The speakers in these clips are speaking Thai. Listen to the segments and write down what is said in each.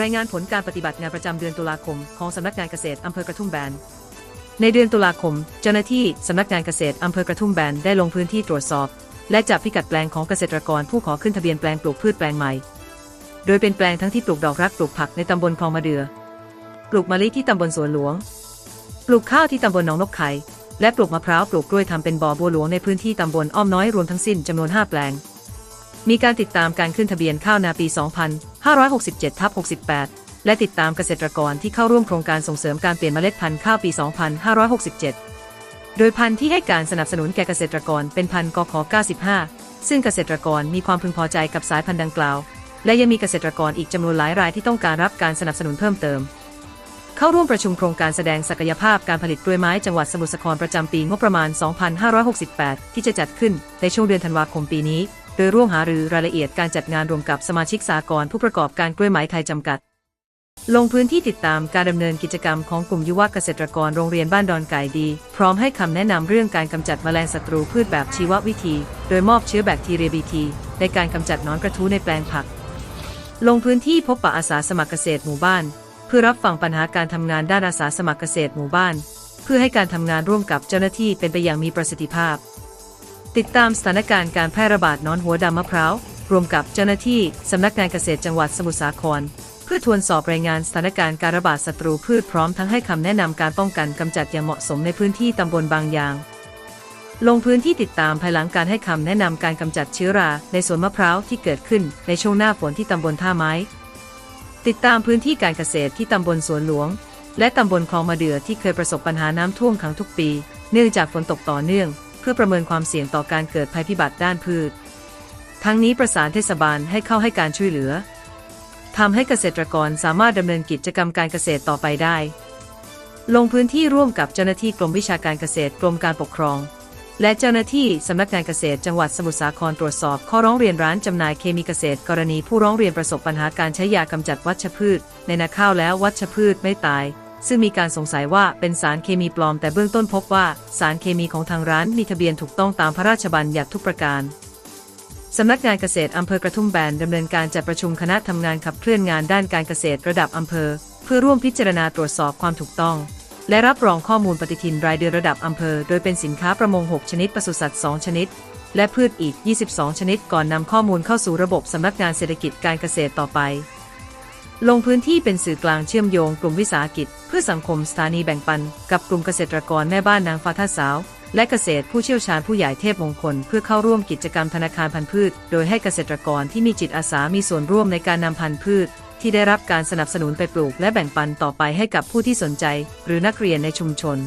รายงานผลการปฏิบัติงานประจำเดือนตุลาคมของสำนักงานเกษตรอำเภอกระทุ่มแบน ในเดือนตุลาคม เจ้าหน้าที่สำนักงานเกษตรอำเภอกระทุ่มแบนได้ลงพื้นที่ตรวจสอบ และจับพิกัดแปลงของเกษตรกรผู้ขอขึ้นทะเบียนแปลงปลูกพืชแปลงใหม่ โดยเป็นแปลงทั้งที่ปลูกดอกรักปลูกผักในตำบลคลองมะเดือ ปลูกมะลิที่ตำบลสวนหลวง ปลูกข้าวที่ตำบลหนองนกไข่ และปลูกมะพร้าวปลูกกล้วยทำเป็นบ่อบัวหลวงในพื้นที่ตำบลอ้อมน้อยรวมทั้งสิ้นจำนวน 5 แปลงมีการติดตามการขึ้นทะเบียนข้าวนาปี 2567ทับ68 และติดตามเกษตรกรที่เข้าร่วมโครงการส่งเสริมการเปลี่ยนเมล็ดพันธุ์ข้าวปี 2567 โดยพันธุ์ที่ให้การสนับสนุนแก่เกษตรกรเป็นพันธุ์กข95 ซึ่งเกษตรกรมีความพึงพอใจกับสายพันธุ์ดังกล่าว และยังมีเกษตรกรอีกจำนวนหลายรายที่ต้องการรับการสนับสนุนเพิ่มเติม เข้าร่วมประชุมโครงการแสดงศักยภาพการผลิตกล้วยไม้จังหวัดสมุทรสาครประจำปีงบประมาณ 2568 ที่จะจัดขึ้นในช่วงเดือนธันวาคมปีนี้ โดยร่วมหารือรายละเอียดการจัดงานรวมกับสมาชิกสากลผู้ประกอบการกล้วยไม้ไทยจำกัด ลงพื้นที่ติดตามการดำเนินกิจกรรมของกลุ่มยุวเกษตรกรโรงเรียนบ้านดอนไก่ดี พร้อมให้คำแนะนำเรื่องการกำจัดแมลงศัตรูพืชแบบชีววิธี โดยมอบเชื้อแบคทีเรียบีทีในการกำจัดนอนกระทู้ในแปลงผัก ลงพื้นที่พบปะอาสาสมัครเกษตรหมู่บ้าน เพื่อรับฟังปัญหาการทำงานด้านอาสาสมัครเกษตรหมู่บ้าน เพื่อให้การทำงานร่วมกับเจ้าหน้าที่เป็นไปอย่างมีประสิทธิภาพ ติดตามสถานการณ์การแพร่ระบาดนอนหัวดำมะพร้าวรวมกับเจ้าหน้าที่สำนักงานเกษตรจังหวัดสมุทรสาคร เพื่อทวนสอบรายงานสถานการณ์การระบาดศัตรูพืชพร้อมทั้งให้คำแนะนำการป้องกันกำจัดอย่างเหมาะสมในพื้นที่ตำบลบางยาง ลงพื้นที่ติดตามภายหลังการให้คำแนะนำการกำจัดเชื้อราในสวนมะพร้าวที่เกิดขึ้นในช่วงหน้าฝนที่ตำบลท่าไม้ ติดตามพื้นที่การเกษตรที่ตำบลสวนหลวง และตำบลคลองมะเดื่อที่เคยประสบปัญหาน้ำท่วมขังทุกปี เนื่องจากฝนตกต่อเนื่อง พื่อประเมินความเสี่ยงต่อการเกิดภัยพิบัติด้านพืช ทั้งนี้ประสานเทศบาลให้เข้าให้การช่วยเหลือทำให้เกษตรกรสามารถดำเนินกิจกรรมการเกษตรต่อไปได้ ลงพื้นที่ร่วมกับเจ้าหน้าที่กรมวิชาการเกษตรกรมการปกครอง และเจ้าหน้าที่สำนักงานเกษตรจังหวัดสมุทรสาครตรวจสอบข้อร้องเรียนร้านจำหน่ายเคมีเกษตร กรณีผู้ร้องเรียนประสบปัญหาการใช้ยากำจัดวัชพืช ในนาข้าวแล้ววัชพืชไม่ตาย ซึ่งมีการสงสัยว่าเป็นสารเคมีปลอม แต่เบื้องต้นพบว่าสารเคมีของทางร้านมีทะเบียนถูกต้องตามพระราชบัญญัติทุกประการสำนักงานเกษตรอำเภอกระทุ่มแบนดำเนินการจัดประชุมคณะทำงานขับเคลื่อนงานด้านการเกษตรระดับอำเภอ เพื่อร่วมพิจารณาตรวจสอบความถูกต้อง และรับรองข้อมูลปฏิทินรายเดือนระดับอำเภอ โดยเป็นสินค้าประมง 6 ชนิดปศุสัตว์ 2 ชนิด และพืชอีก 22 ชนิด ก่อนนำข้อมูลเข้าสู่ระบบสำนักงานเศรษฐกิจการเกษตรต่อไป ลงพื้นที่เป็นสื่อกลางเชื่อมโยงกลุ่มวิสาหกิจ เพื่อสังคมสถานีแบ่งปัน กับกลุ่มเกษตรกรแม่บ้านนางฟ้าท่าสาว และเกษตรผู้เชี่ยวชาญผู้ใหญ่เทพมงคล เพื่อเข้าร่วมกิจกรรมธนาคารพันธุ์พืช โดยให้เกษตรกรที่มีจิตอาสามีส่วนร่วมในการนำพันธุ์พืช ที่ได้รับการสนับสนุนไปปลูก และแบ่งปันต่อไปให้กับผู้ที่สนใจ หรือนักเรียนในชุมชน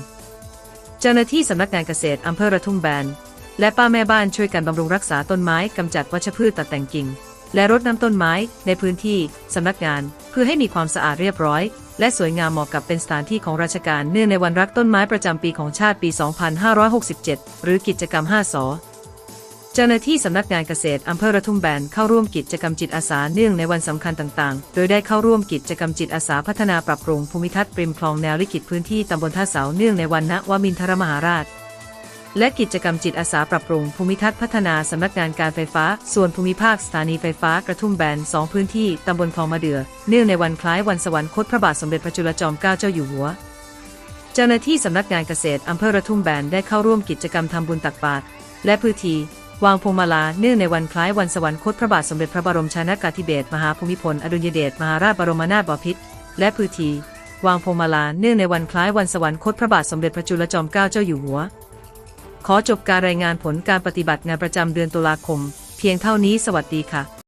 เจ้าหน้าที่สำนักงานเกษตรอำเภอระทุ่มแบนและป้าแม่บ้านช่วยกันบำรุงรักษาต้นไม้กำจัดวัชพืชตัดแต่งกิ่ง และรดน้ำต้นไม้ในพื้นที่สำนักงาน เพื่อให้มีความสะอาดเรียบร้อย และสวยงามเหมาะกับเป็นสถานที่ของราชการเนื่องในวันรักต้นไม้ประจำปีของชาติปี 2567 หรือกิจกรรม 5สอเจ้าหน้าที่สำนักงานเกษตรอำเภอระทุ่มแบนเข้าร่วมกิจกรรมจิตอาสาเนื่องในวันสำคัญต่างๆ โดยได้เข้าร่วมกิจกรรมจิตอาสาพัฒนาปรับปรุงภูมิทัศน์ริมคลองแนวลิขิตพื้นที่ตำบลท่าเสาเนื่องในวันณวมินทรมหาราช และกิจกรรมจิตอาสาปรับปรุงภูมิทัศน์พัฒนาสำนักงานการไฟฟ้า ส่วนภูมิภาคสถานีไฟฟ้ากระทุ่มแบนสองพื้นที่ตำบลคลองมะเดือ เนื่องในวันคล้ายวันสวรรคตพระบาทสมเด็จพระจุลจอมเกล้าเจ้าอยู่หัว เจ้าหน้าที่สำนักงานเกษตรอำเภอกระทุ่มแบนได้เข้าร่วมกิจกรรมทำบุญตักบาตรและพื้นทีวางพวงมาลาเนื่องในวันคล้ายวันสวรรคตพระบาทสมเด็จพระบรมชนากาธิเบศรมหาภูมิพลอดุลยเดชมหาราชบรมนาถบพิตรและพื้นทีวางพวงมาลาเนื่องในวันคล้ายวันสวรรคตพระบาทสมเด็จพระจุลจอมเกล้าเจ้าอยู่หัว ขอจบการรายงานผลการปฏิบัติงานประจำเดือนตุลาคม เพียงเท่านี้สวัสดีค่ะ